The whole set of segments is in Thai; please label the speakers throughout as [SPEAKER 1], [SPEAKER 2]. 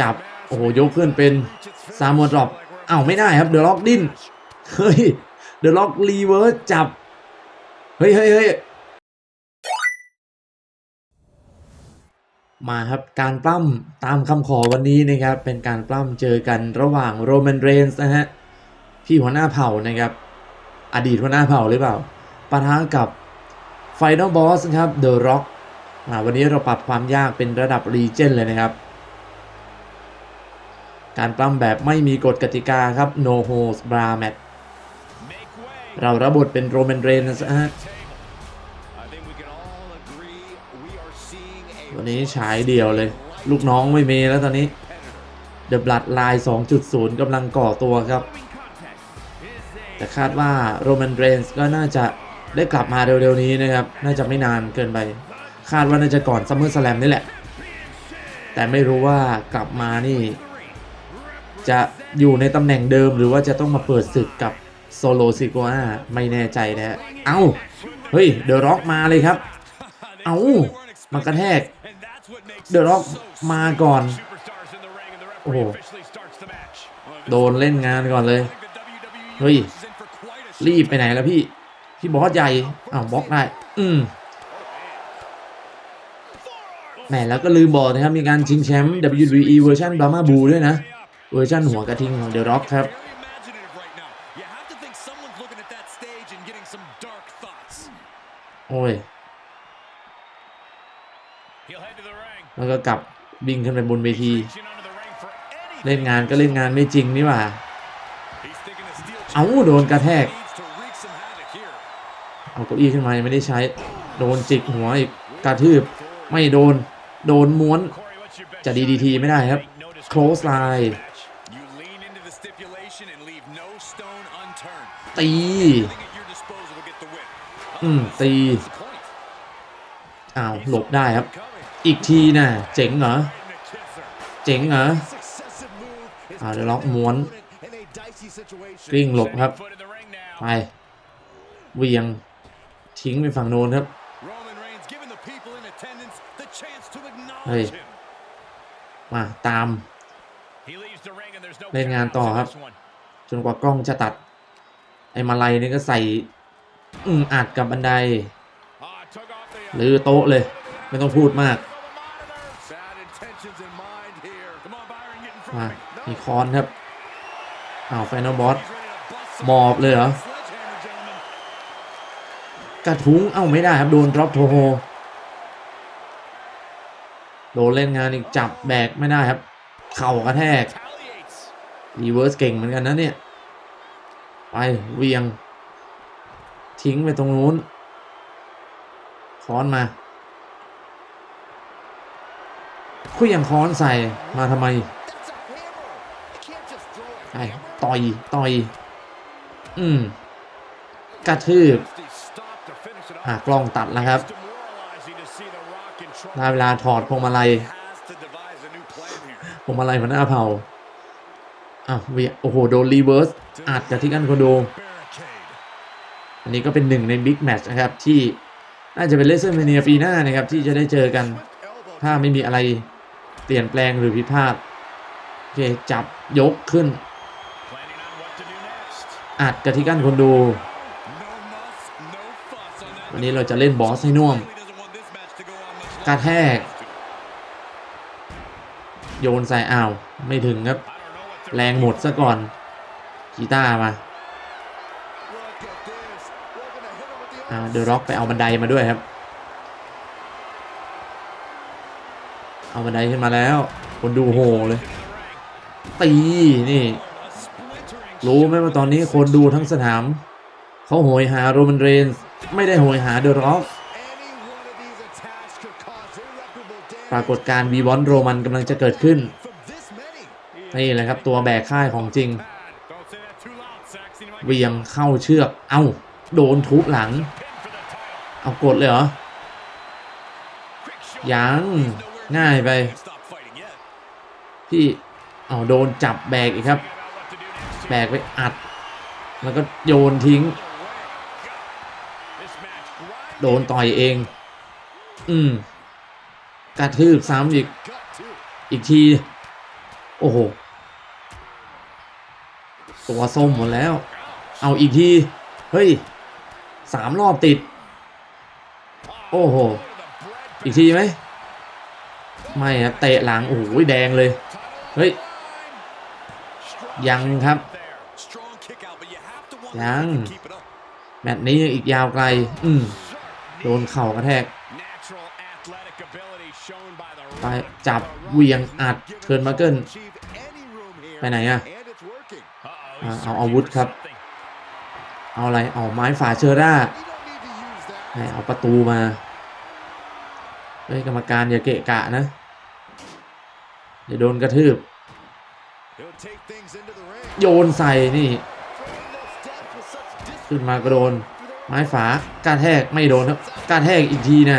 [SPEAKER 1] จับโอ้โหยกขึ้นเป็นซามวดรอปอ้าวไม่ได้ครับเดอะล็อกดิ้นเฮ้ยเดอะล็อกรีเวิร์สจับเฮ้ยเฮ้ยเฮ้ยมาครับการปล้ำตามคำขอวันนี้นะครับ เป็นการปล้ำเจอกันระหว่างโรแมนเรนส์นะฮะพี่หัวหน้าเผ่านะครับ อดีตหัวหน้าเผ่าหรือเปล่าปะทะกับไฟนอลบอสครับเดอะร็อกวันนี้เราปรับความยากเป็นระดับรีเจนเลยนะครับ การปล้ำแบบไม่มีกฎกติกาครับ no holds b a r m a t เราระบทเป็นโรแมนเรนส์ฮะวันนี้ฉายเดี่ยวเลย ลูกน้องไม่มีแล้วตอนนี้ The Blood Line 2.0กำลังก่อตัวครับ แต่คาดว่าโรแมนเรนส์ก็น่าจะได้กลับมาเร็วๆนี้นะครับ น่าจะไม่นานเกินไป คาดว่าน่าจะก่อนซัมเมอร์สแลมนี่แหละ แต่ไม่รู้ว่ากลับมานี่ จะอยู่ในตำแหน่งเดิมหรือว่าจะต้องมาเปิดศึกกับโซโลซิโกอาไม่แน่ใจนะฮะเอ้า เฮ้ย เดอะร็อกมาเลยครับ เอ้ามากระแทก เดอะร็อกมาก่อน โอ้โห โดนเล่นงานก่อนเลย เฮ้ย รีบไปไหนแล้วพี่ พี่บอสใหญ่อ้าวบล็อกได้ อืมแหมแล้วก็ลืมบอกนะครับ มีการชิงแชมป์ WWE เวอร์ชันบามาบูด้วยนะ เวอร์ชันหัวกระทิงของเดอะร็อกครับโอ้ยแล้วก็กลับบิงขึ้นไปบนเวที เล่นงานก็เล่นงานไม่จริงนี่หว่า เอ้าโดนกระแทก เอาเก้าอี้ขึ้นมายังไม่ได้ใช้ โดนจิกหัวอีกกระทืบ ไม่โดน โดนม้วน จะดีดีทีไม่ได้ครับ close line ตี อืม ตี อ้าว หลบได้ครับ อีกทีน่ะ เจ๋งเหรอ เจ๋งเหรออ่าเดี๋ยวล็อกม้วน กลิ้งหลบครับ ไปเหวียง ทิ้งไปฝั่งโน้นครับ เฮ้ย มาตาม เล่นงานต่อครับ จนกว่ากล้องจะตัด ไอ้มาลัยนี่ก็ใส่อืมอัดกับบันได หรือโต๊ะเลย ไม่ต้องพูดมากมามีคอนครับอ้าวไฟนอลบอสหมอบเลยเหรอกระทุ้งเอ้าไม่ได้ครับ โดนดรอปโทโฮโดนเล่นงานอีกจับแบกไม่ได้ครับ เข่ากระแทกรีเวิร์สเก่งเหมือนกันนะเนี่ย ไปเวียง ทิ้งไปตรงนู้นค้อนมาคุยอยังค้อนใส่มาทำไมไอ้ต่อยต่อยอืมกระทืบอะกล้องตัดแล้วครับได้เวลาถอดพวงมาลัยพวงมาลัยหัวหน้าเผ่า อะเวียโอ้โห โดนรีเวิร์สอัดจากที่กันโคโด อันนี้ก็เป็นหนึ่งในบิ๊กแมตช์นะครับที่น่าจะเป็นเลเซอร์เมเนียปีหน้านะครับที่จะได้เจอกัน ถ้าไม่มีอะไรเปลี่ยนแปลงหรือผิดพลาดโอเคจับยกขึ้น อัดกับที่กันคนดู วันนี้เราจะเล่นบอสให้น่วมกระแทก โยนใส่อ้าว ไม่ถึงครับ แรงหมดซะก่อนกีตาร์มาเดอะร็อกไปเอาบันไดมาด้วยครับ เอาบันไดขึ้นมาแล้ว คนดูโหเลย ตีนี่ รู้ไหมว่าตอนนี้คนดูทั้งสนาม เขาโหยหาโรมันเรนส์ไม่ได้โหยหาเดอะร็อกปรากฏการวีวอนโรมันกำลังจะเกิดขึ้น นี่แหละครับตัวแบกค่ายของจริงเวียงเข้าเชือก เอ้า โดนทุบหลัง เอากดเลยเหรอ ยังง่ายไปพี่เอาโดนจับแบกอีกครับ แบกไปอัด แล้วก็โยนทิ้ง โดนต่อยเอง อืมกระทืบซ้ำอีก อีกที โอ้โห ตัวส้มหมดแล้ว เอาอีกที เฮ้ยสามรอบติด โอ้โห อีกทีไหม ไม่ครับเตะหลัง โอ้โห แดงเลย เฮ้ย ยังครับ ยัง แมตช์นี้อีกยาวไกล อืมโดนเข่ากระแทกไปจับเวียงอัดเทิร์นมาเกิล ไปไหนอะอ่าเอาอาวุธครับ เอาอะไร เอาไม้ฝาเชอร่าให้เอาประตูมา เฮ้ยกรรมการอย่าเกะกะนะ เดี๋ยวโดนกระทืบ โยนใส่นี่ ขึ้นมากระโดน ไม้ฝาการแทกไม่โดนครับ การแทกอีกทีนะ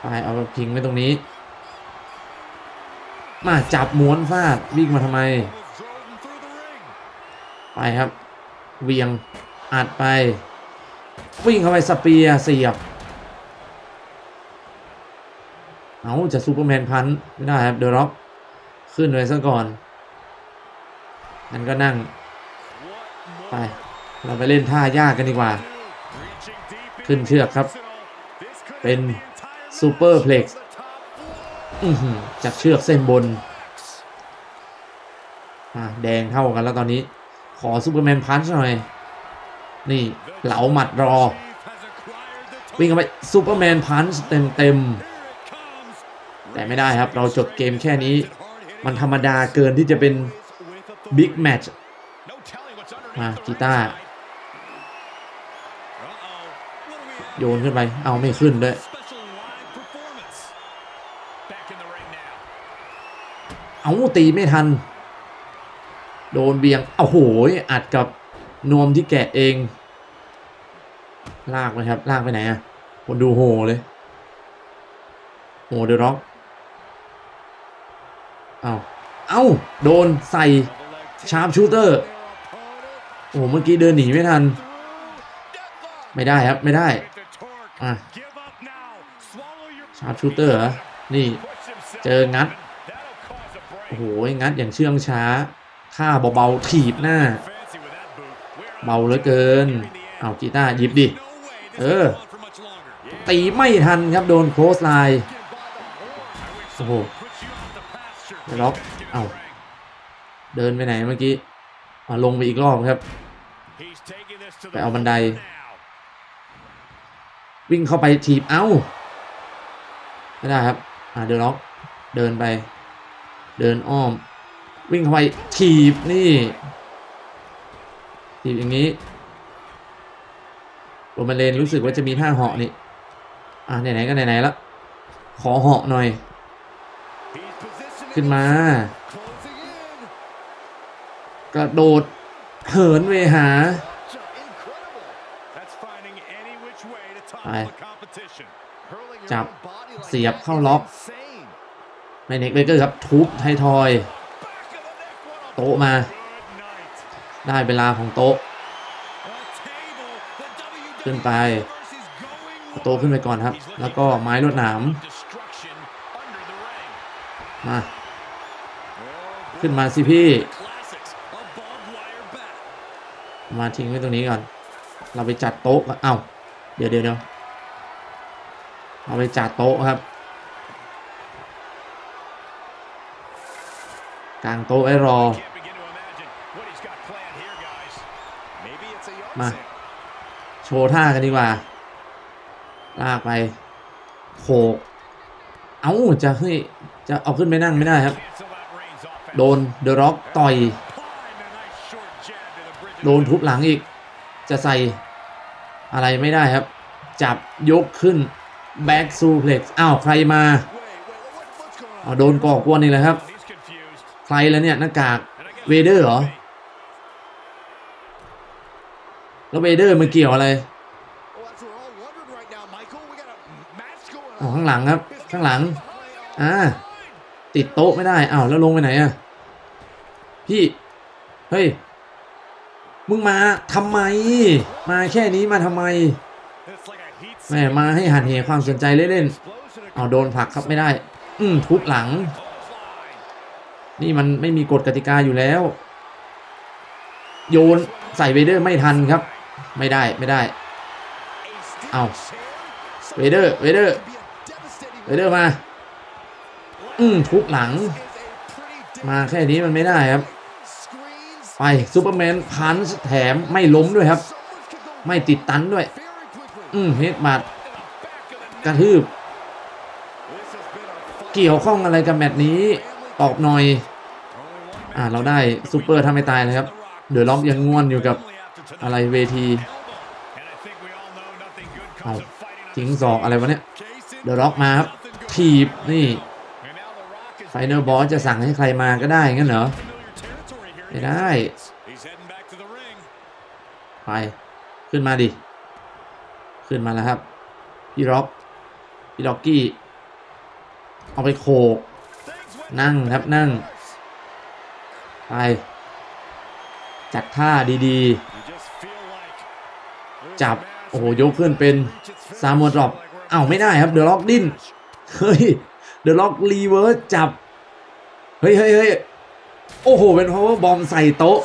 [SPEAKER 1] ไปเอาพิงไว้ตรงนี้ มาจับม้วนฟาดวิ่งมาทำไม ไปครับ เวียงอัดไป วิ่งเข้าไปสเปียเสียบ เอาจะซูเปอร์แมนพันธ์ไม่ได้ครับเดอะร็อกขึ้นเลยซะก่อนงั้นก็นั่ง ไป เราไปเล่นท่ายากกันดีกว่า ขึ้นเชือกครับ เป็นซูเปอร์เพล็กซ์ จากเชือกเส้นบนแดงเท่ากันแล้วตอนนี้ ขอซูเปอร์แมนพันช์หน่อย นี่เหลาหมัดรอ วิ่งเข้าไปซูเปอร์แมนพันช์เต็มเต็มแต่ไม่ได้ครับ เราจบเกมแค่นี้ มันธรรมดาเกินที่จะเป็นบิ๊กแมตช์มากีตาร์โยนขึ้นไป เอาไม่ขึ้นด้วย เอาตีไม่ทัน โดนเบียงเอาโหยอัดกับนวมที่แกะเอง ลากไปครับ ลากไปไหนอะคนดูโหเลยโหเดอะร็อกเอาเอาโดนใส่ชาร์ปชูเตอร์โอ้โหเมื่อกี้เดินหนีไม่ทัน ไม่ได้ครับไม่ได้อะชาร์ปชูเตอร์นี่เจองัด โอ้โหงัดอย่างเชื่องช้าท่าเบาๆถีบหน้า เบาเหลือเกิน เอากีตาร์หยิบดิ เออ ตีไม่ทันครับโดนโคสไลน์โอ้โหล็อกเอาเดินไปไหนเมื่อกี้อะลงไปอีกรอบครับ ไปเอาบันได วิ่งเข้าไปถีบเอ้าไม่ได้ครับ อ่าเดินล็อกเดินไป เดินอ้อม วิ่งเข้าไปถีบนี่ถีบอย่างนี้โรมาเลนรู้สึกว่าจะมีท่าเหาะนี่ อ่าไหนๆก็ไหนๆแล้วขอเหาะหน่อย ขึ้นมา กระโดดเหินเวหาไปจับเสียบเข้าล็อก ในเน็กเบเกอร์ครับทุบไททอย โต๊ะมา ได้เวลาของโต๊ะ ขึ้นไปโต๊ะขึ้นไปก่อนครับ แล้วก็ไม้ลวดหนามมาขึ้นมาสิพี่ มาทิ้งไว้ตรงนี้ก่อน เราไปจัดโต๊ะก่อนเอ้าเดี๋ยวเดี๋ยวเดี๋ยวเราไปจัดโต๊ะครับ กลางโต๊ะไว้รอ มา โชว์ท่ากันดีกว่า ลากไปโขกเอ้าจะเฮ้ยจะเอาขึ้นไปนั่งไม่ได้ครับ โดนเดอะร็อกต่อย โดนทุบหลังอีก จะใส่อะไรไม่ได้ครับ จับยกขึ้นแบ็กซูเพล็กซ์อ้าว ใครมาเอาโดนก่อกวนอีกแล้วครับ ใครแล้วเนี่ยหน้ากากเวเดอร์เหรอ แล้วเวเดอร์มันเกี่ยวอะไรอ๋อข้างหลังครับ ข้างหลัง อ่า ติดโต๊ะไม่ได้อ้าวแล้วลงไปไหนอะพี่ เฮ้ย มึงมาทำไม มาแค่นี้มาทำไมแม่มาให้หันเหความสนใจเล่นๆเอาโดนผลักครับไม่ได้ อืมทุบหลัง นี่มันไม่มีกฎกติกาอยู่แล้ว โยนใส่เวเดอร์ไม่ทันครับ ไม่ได้ไม่ได้ เอาเวเดอร์เวเดอร์เวเดอร์มา อืมทุบหลัง มาแค่นี้มันไม่ได้ครับ ไปซูเปอร์แมนพันช์แถมไม่ล้มด้วยครับ ไม่ติดตันด้วย อืมเฮดบัตกระทืบ เกี่ยวข้องอะไรกับแมตช์นี้ ตอบหน่อย อ่าเราได้ซูเปอร์ทำไม่ตายเลยครับ เดือะล็อกยังง่วนอยู่กับอะไรเวทีเอาทิ้งศอกอะไรวะเนี่ยเดือะล็อกมาครับถีบนี่ไฟเนอร์บอสจะสั่งให้ใครมาก็ได้งั้นเหรอไม่ได้ไปขึ้นมาดิ ขึ้นมาแล้วครับพี่ร็อกพี่ล็อกกี้ เอาไปโขก นั่งครับนั่ง ไป จัดท่าดีๆ จับ โอ้โหยกขึ้นเป็นซามวดรอปเอ้าไม่ได้ครับ เดอะล็อกดิ้น เฮ้ย เดอะล็อกรีเวิร์สจับ เฮ้ยเฮ้ยเฮ้ยโอ้โห เป็น power bomb ใส่โต๊ะ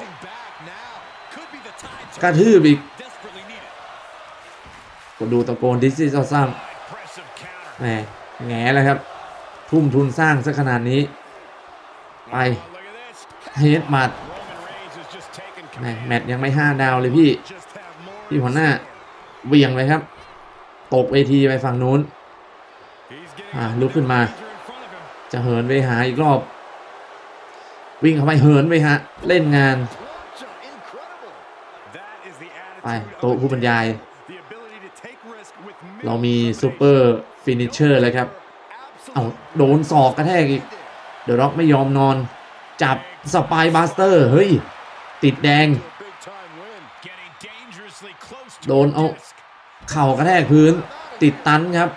[SPEAKER 1] กระทืบอีกก็ดูตะโกนดิสซี่ซ้ำแหมแง่แล้วครับ ทุ่มทุนสร้างซะขนาดนี้ ไปเฮดมัดแมตช์ยังไม่ห้าดาวเลยพี่ พี่หัวหน้าเวี่ยงเลยครับ ตกเวทีไปฝั่งนู้น อ่าลุกขึ้นมา จะเหินไปหาอีกรอบ วิ่งเข้าไปเหินไปฮะ เล่นงาน ไปโต๊ะผู้บรรยาย เรามีซูเปอร์ฟินิชเชอร์เลยครับ เอาโดนศอกกระแทกอีก เดอะร็อกไม่ยอมนอน จับสปายบาสเตอร์ เฮ้ย ติดแดง โดนเอาเข่ากระแทกพื้น ติดตันครับ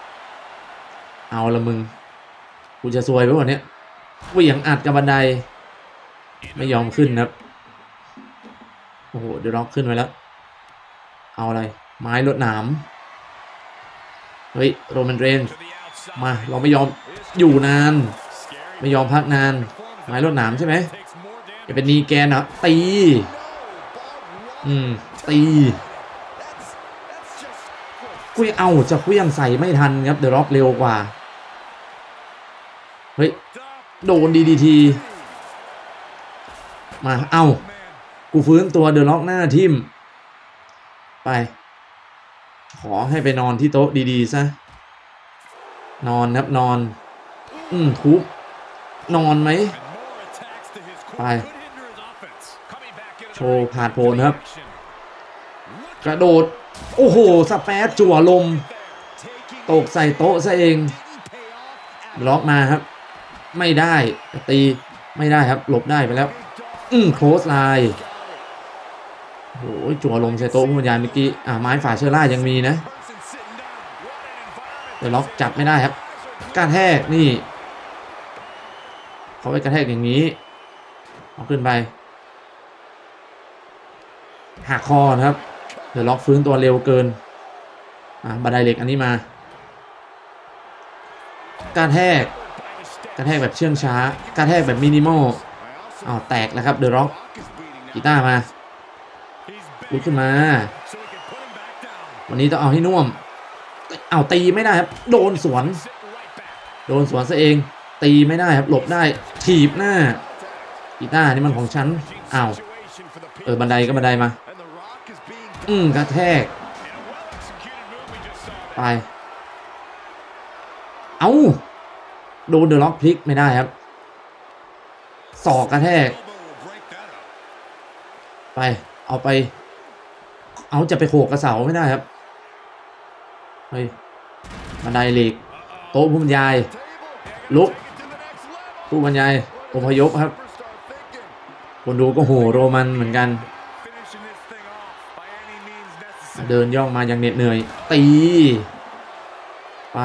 [SPEAKER 1] เอาละมึง กูจะซวยไปหมดเนี้ยเหวี่ยงอัดกับบันได ไม่ยอมขึ้นครับ โอ้โห เดอะร็อกขึ้นไปแล้ว เอาอะไร ไม้ลดหนาม เฮ้ย โรแมนเรนส์ มาเราไม่ยอมอยู่นาน ไม่ยอมพักนานไม้ลดหนามใช่ไหมจะเป็นนีแกนเหรอตี อืม ตีคุยเอาจะคุยยังใส่ไม่ทันครับเดอะร็อกเร็วกว่า เฮ้ย โดนดีดีทีมาเอากูฟื้นตัวเดอะล็อกหน้าทิม ไป ขอให้ไปนอนที่โต๊ะดี ๆ ซะ นอนครับนอน อืมทุบนอนไหมไปโชว์ผ่านโผนครับ กระโดด โอ้โหสเปซจั่วลม ตกใส่โต๊ะซะเอง ล็อกมาครับ ไม่ได้ตีไม่ได้ครับ หลบได้ไปแล้ว อืมโคลสไลน์โอ้ยจั่วลมใส่โต๊ะผู้บรรยายเมื่อกี้ อ่าไม้ฝ่าเชอร่ายังมีนะ แต่ล็อกจับไม่ได้ครับ การแทกนี่เขาไปกระแทกอย่างนี้เอาขึ้นไปหักคอนะครับเดล็อกฟื้นตัวเร็วเกินอ่าบันไดเหล็กอันนี้มา การแทกการแทกแบบเชื่องช้า การแทกแบบมินิมอลอ้าวแตกแล้วครับเดล็อกกีตาร์มาลุกขึ้นมา วันนี้ต้องเอาให้น่วม อ้าวตีไม่ได้ครับ โดนสวน โดนสวนซะเอง ตีไม่ได้ครับ หลบได้ถีบหน้ากีตาร์นี่มันของฉันอ้าวเออบันไดก็บันไดมา อืมกระแทก ไป เอาโดนเดอะล็อกพลิกไม่ได้ครับศอกกระแทก ไป เอาไป เอาจะไปโขกกระเสาไม่ได้ครับ เฮ้ย บันไดเหล็กโต๊ะผู้บรรยาย ลุกผู้บรรยายอพยพครับ คนดูก็โหโรมันเหมือนกัน เดินย่องมาอย่างเหน็ดเหนื่อย ตี ไป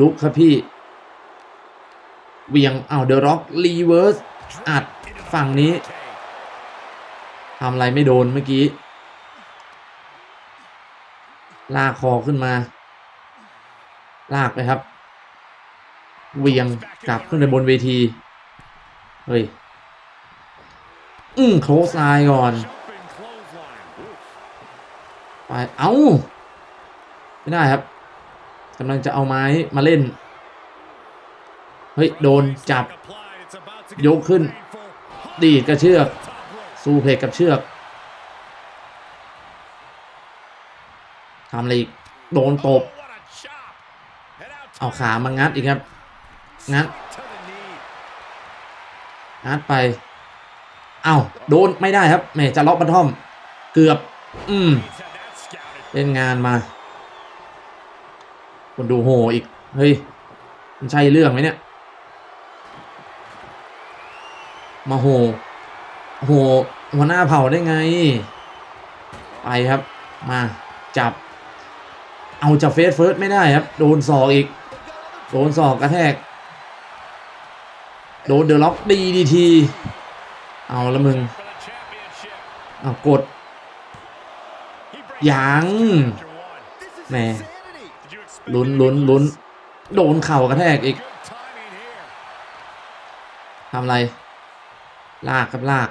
[SPEAKER 1] ลุกครับพี่เวียงเอาเดอะร็อกรีเวิร์สอัดฝั่งนี้ทำอะไรไม่โดนเมื่อกี้ ลากคอขึ้นมา ลากไปครับ เวียงกลับขึ้นไปบนเวที เฮ้ย อืมโคสไลน์ก่อน
[SPEAKER 2] Jumping clothesline. Oof.
[SPEAKER 1] ไป เอ้า ไม่ได้ครับกำลังจะเอาไม้มาเล่น เฮ้ย โดนจับ ยกขึ้น ดีดกระเชือก สู้เพลกกับเชือกทำอะไรอีก โดนตบ เอาขามางัดอีกครับ งัด งัดไป เอ้าโดนไม่ได้ครับแหมจะล็อกบัตทอม เกือบ อืมเล่นงานมา คนดูโหอีก เฮ้ย มันใช่เรื่องไหมเนี่ย มาโห โหหัวหน้าเผ่าได้ไง ไปครับ มาจับ เอาจับเฟสเฟิร์สไม่ได้ครับ โดนศอกอีก โดนศอกกระแทก โดนเดอะล็อกดีดีที เอาละมึง เอากด ยังแหม
[SPEAKER 2] Did you expect
[SPEAKER 1] ลุ้นลุ้นลุ้น โดนเข่ากระแทกอีกทำอะไร ลากครับลาก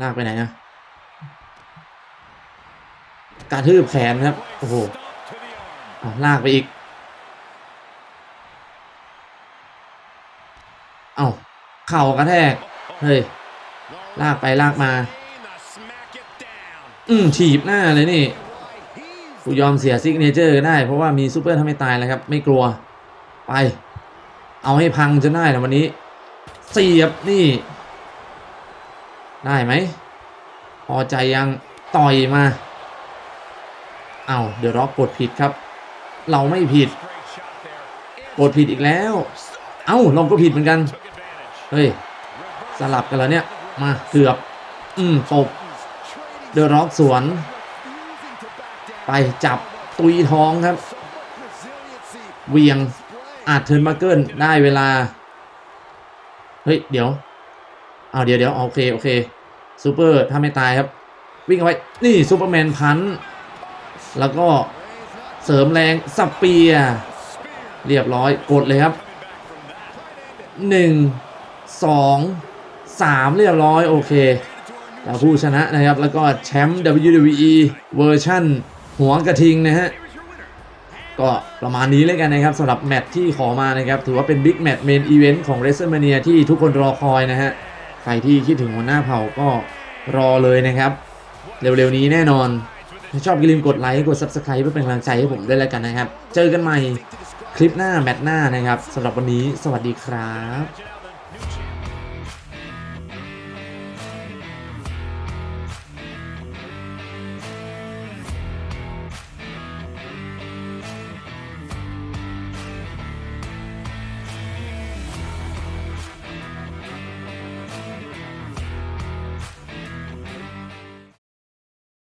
[SPEAKER 1] ลากไปไหนนะ การทืบแขนครับ โอ้โห
[SPEAKER 2] Stomp to the arm.
[SPEAKER 1] อะ ลากไปอีก เอ้าเข่ากระแทก เฮ้ย ลากไปลากมา อืมถีบหน้าเลยนี่ กูยอมเสียซิกเนเจอร์ได้ เพราะว่ามีซูเปอร์ทำให้ตายแล้วครับ ไม่กลัว ไป เอาให้พังจนได้นะวันนี้ เสียบนี่ ได้ไหม พอใจยังต่อยมา เอาเดอะร็อกกดผิดครับ เราไม่ผิดกดผิดอีกแล้ว เอ้าเราก็ผิดเหมือนกัน เฮ้ย สลับกันแล้วเนี่ย มาเกือบ อืมตบเดอะร็อกสวน ไปจับตุยท้องครับ เวียงอาจเทิร์นมาเกิลได้เวลา เฮ้ย เดี๋ยว เอาเดี๋ยวเดี๋ยวโอเค โอเคซูเปอร์ถ้าไม่ตายครับ วิ่งเอาไว้ นี่ซูเปอร์แมนพันธ์แล้วก็ เสริมแรงสเปียร์เรียบร้อยกดเลยครับหนึ่งสองสามเรียบร้อยโอเคแล้วผู้ชนะนะครับ แล้วก็แชมป์ WWE เวอร์ชั่น หัวกระทิงนะฮะ ก็ประมาณนี้เลยกันนะครับสำหรับแมตช์ที่ขอมานะครับ ถือว่าเป็นบิ๊กแมตช์เมนอีเวนต์ของ w r e s t l e m a n i a ที่ทุกคนรอคอยนะฮะ ใครที่คิดถึงหัวหน้าเผ่าก็รอเลยนะครับ เร็วๆนี้แน่นอน ถ้าชอบอย่าลืมกดไลค์กด Subscribe เพื่อเป็นกำลังใจให้ผมด้วยแล้วกันนะครับ เจอกันใหม่คลิปหน้าแมตช์หน้านะครับสำหรับวันนี้สวัสดีครับ